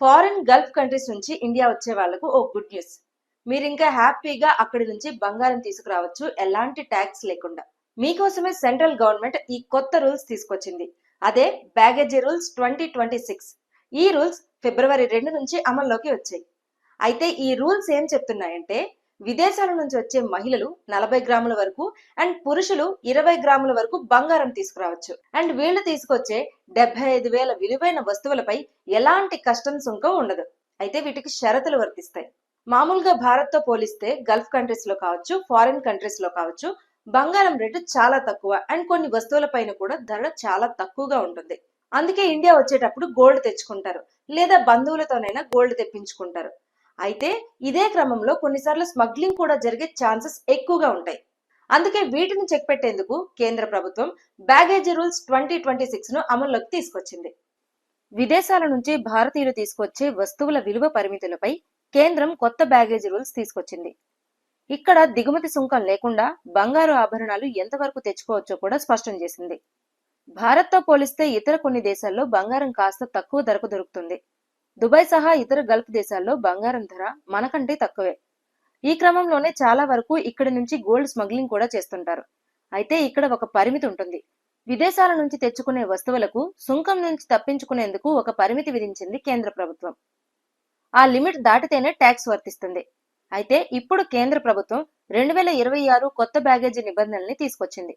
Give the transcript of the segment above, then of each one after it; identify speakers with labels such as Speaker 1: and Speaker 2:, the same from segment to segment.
Speaker 1: Foreign gulf countries నుంచి India వచ్చే వాళ్ళకు ఓ గుడ్ న్యూస్. మీరు ఇంకా హ్యాపీగా అక్కడి నుంచి బంగారం తీసుకురావచ్చు. ఎలాంటి ట్యాక్స్ లేకుండా. మీకోసమే సెంట్రల్ గవర్నమెంట్ ఈ కొత్త రూల్స్ తీసుకొచ్చింది. అదే baggage rules twenty twenty six. ఈ రూల్స్ ఫిబ్రవరి రెండు నుంచి అమల్లోకి వచ్చాయి. అయితే ఈ రూల్స్ ఏం చెప్తున్నాయంటే విదేశాల నుంచి వచ్చే మహిళలు నలభై గ్రాముల వరకు అండ్ పురుషులు ఇరవై గ్రాముల వరకు బంగారం తీసుకురావచ్చు. అండ్ వీళ్ళు తీసుకొచ్చే డెబ్బై ఐదు వేల విలువైన వస్తువులపై ఎలాంటి కస్టమ్ సుంకం ఉండదు. అయితే వీటికి షరతులు వర్తిస్తాయి. మామూలుగా భారత్తో పోలిస్తే గల్ఫ్ కంట్రీస్లో కావచ్చు ఫారిన్ కంట్రీస్లో కావచ్చు బంగారం రేటు చాలా తక్కువ అండ్ కొన్ని వస్తువుల పైన కూడా ధర చాలా తక్కువగా ఉంటుంది. అందుకే ఇండియా వచ్చేటప్పుడు గోల్డ్ తెచ్చుకుంటారు లేదా బంధువులతోనైనా గోల్డ్ తెప్పించుకుంటారు. అయితే ఇదే క్రమంలో కొన్నిసార్లు స్మగ్లింగ్ కూడా జరిగే ఛాన్సెస్ ఎక్కువగా ఉంటాయి. అందుకే వీటిని చెక్ పెట్టేందుకు కేంద్ర ప్రభుత్వం బ్యాగేజీ రూల్స్ ట్వంటీ ట్వంటీ సిక్స్ను అమల్లోకి తీసుకొచ్చింది. విదేశాల నుంచి భారతీయులు తీసుకొచ్చే వస్తువుల విలువ పరిమితులపై కేంద్రం కొత్త బ్యాగేజీ రూల్స్ తీసుకొచ్చింది. ఇక్కడ దిగుమతి సుంకం లేకుండా బంగారు ఆభరణాలు ఎంతవరకు తెచ్చుకోవచ్చో కూడా స్పష్టం చేసింది. భారత్తో పోలిస్తే ఇతర కొన్ని దేశాల్లో బంగారం కాస్త తక్కువ ధరకు దొరుకుతుంది. దుబాయ్ సహా ఇతర గల్ఫ్ దేశాల్లో బంగారం ధర మనకంటే తక్కువే. ఈ క్రమంలోనే చాలా వరకు ఇక్కడి నుంచి గోల్డ్ స్మగ్లింగ్ కూడా చేస్తుంటారు. అయితే ఇక్కడ ఒక పరిమితి ఉంటుంది. విదేశాల నుంచి తెచ్చుకునే వస్తువులకు సుంకం నుంచి తప్పించుకునేందుకు ఒక పరిమితి విధించింది కేంద్ర ప్రభుత్వం. ఆ లిమిట్ దాటితేనే ట్యాక్స్ వర్తిస్తుంది. అయితే ఇప్పుడు కేంద్ర ప్రభుత్వం రెండు వేల ఇరవై ఆరు కొత్త బ్యాగేజీ నిబంధనల్ని తీసుకొచ్చింది.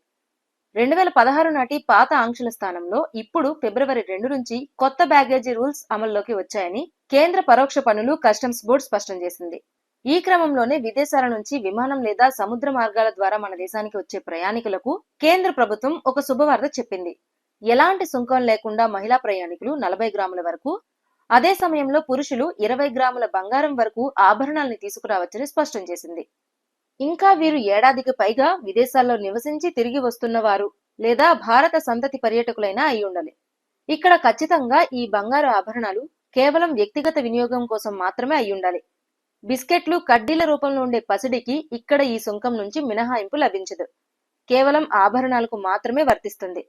Speaker 1: రెండు వేల పదహారు నాటి పాత ఆంక్షల స్థానంలో ఇప్పుడు ఫిబ్రవరి రెండు నుంచి కొత్త బ్యాగేజీ రూల్స్ అమల్లోకి వచ్చాయని కేంద్ర పరోక్ష పనులు కస్టమ్స్ బోర్డు స్పష్టం చేసింది. ఈ క్రమంలోనే విదేశాల నుంచి విమానం లేదా సముద్ర మార్గాల ద్వారా మన దేశానికి వచ్చే ప్రయాణికులకు కేంద్ర ప్రభుత్వం ఒక శుభవార్త చెప్పింది. ఎలాంటి సుంకం లేకుండా మహిళా ప్రయాణికులు నలభై గ్రాముల వరకు అదే సమయంలో పురుషులు ఇరవై గ్రాముల బంగారం వరకు ఆభరణాల్ని తీసుకురావచ్చని స్పష్టం చేసింది. ఇంకా వీరు ఏడాదికి పైగా విదేశాల్లో నివసించి తిరిగి వస్తున్నవారు లేదా భారత సంతతి పర్యటకులైనా అయి ఉండాలి. ఇక్కడ ఖచ్చితంగా ఈ బంగారు ఆభరణాలు కేవలం వ్యక్తిగత వినియోగం కోసం మాత్రమే అయి ఉండాలి. బిస్కెట్లు కడ్డీల రూపంలో ఉండే పసిడికి ఇక్కడ ఈ సుంకం నుంచి మినహాయింపు లభించదు. కేవలం ఆభరణాలకు మాత్రమే వర్తిస్తుంది.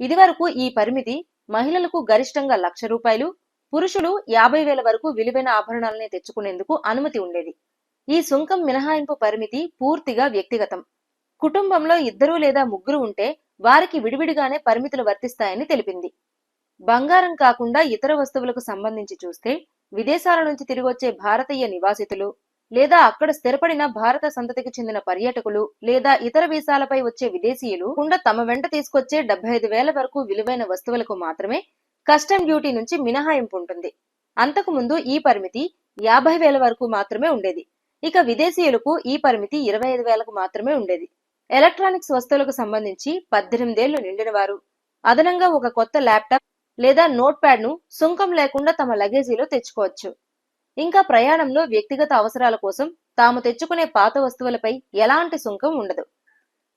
Speaker 1: ఇదివరకు ఈ పరిమితి మహిళలకు గరిష్టంగా లక్ష రూపాయలు పురుషులు యాభై వేల వరకు విలువైన ఆభరణాలని తెచ్చుకునేందుకు అనుమతి ఉండేది. ఈ సుంకం మినహాయింపు పరిమితి పూర్తిగా వ్యక్తిగతం. కుటుంబంలో ఇద్దరు లేదా ముగ్గురు ఉంటే వారికి విడివిడిగానే పరిమితులు వర్తిస్తాయని తెలిపింది. బంగారం కాకుండా ఇతర వస్తువులకు సంబంధించి చూస్తే విదేశాల నుంచి తిరిగొచ్చే భారతీయ నివాసితులు లేదా అక్కడ స్థిరపడిన భారత సంతతికి చెందిన పర్యాటకులు లేదా ఇతర వీసాలపై వచ్చే విదేశీయులు కుండా తమ వెంట తీసుకొచ్చే డెబ్బై ఐదు వేల వరకు విలువైన వస్తువులకు మాత్రమే కస్టమ్ డ్యూటీ నుంచి మినహాయింపు ఉంటుంది. అంతకు ముందు ఈ పరిమితి యాభై వేల వరకు మాత్రమే ఉండేది. ఇక విదేశీయులకు ఈ పరిమితి ఇరవై ఐదు వేలకు మాత్రమే ఉండేది. ఎలక్ట్రానిక్స్ వస్తువులకు సంబంధించి పద్దెనిమిదేళ్ళు నిండిన వారు. అదనంగా ఒక కొత్త ల్యాప్టాప్ లేదా నోట్ ప్యాడ్ను సుంకం లేకుండా తమ లగేజీలో తెచ్చుకోవచ్చు. ఇంకా ప్రయాణంలో వ్యక్తిగత అవసరాల కోసం తాము తెచ్చుకునే పాత వస్తువులపై ఎలాంటి సుంకం ఉండదు.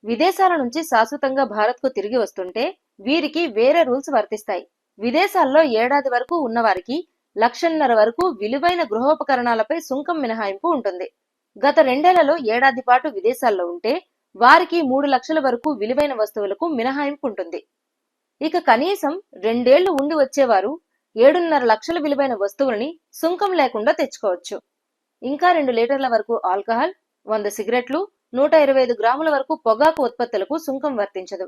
Speaker 1: విదేశాల నుంచి శాశ్వతంగా భారత్కు తిరిగి వస్తుంటే వీరికి వేరే రూల్స్ వర్తిస్తాయి. విదేశాల్లో ఏడాది వరకు ఉన్నవారికి లక్షన్నర వరకు విలువైన గృహోపకరణాలపై సుంకం మినహాయింపు ఉంటుంది. గత రెండేళ్ళలో ఏడాది పాటు విదేశాల్లో ఉంటే వారికి మూడు లక్షల వరకు విలువైన వస్తువులకు మినహాయింపు ఉంటుంది. ఇక కనీసం రెండేళ్ళు ఉండి వచ్చేవారు ఏడున్నర లక్షల విలువైన వస్తువులని సుంకం లేకుండా తెచ్చుకోవచ్చు. ఇంకా రెండు లీటర్ల వరకు ఆల్కహాల్ వంద సిగరెట్లు నూట ఇరవై ఐదు గ్రాముల వరకు పొగాకు ఉత్పత్తులకు సుంకం వర్తించదు.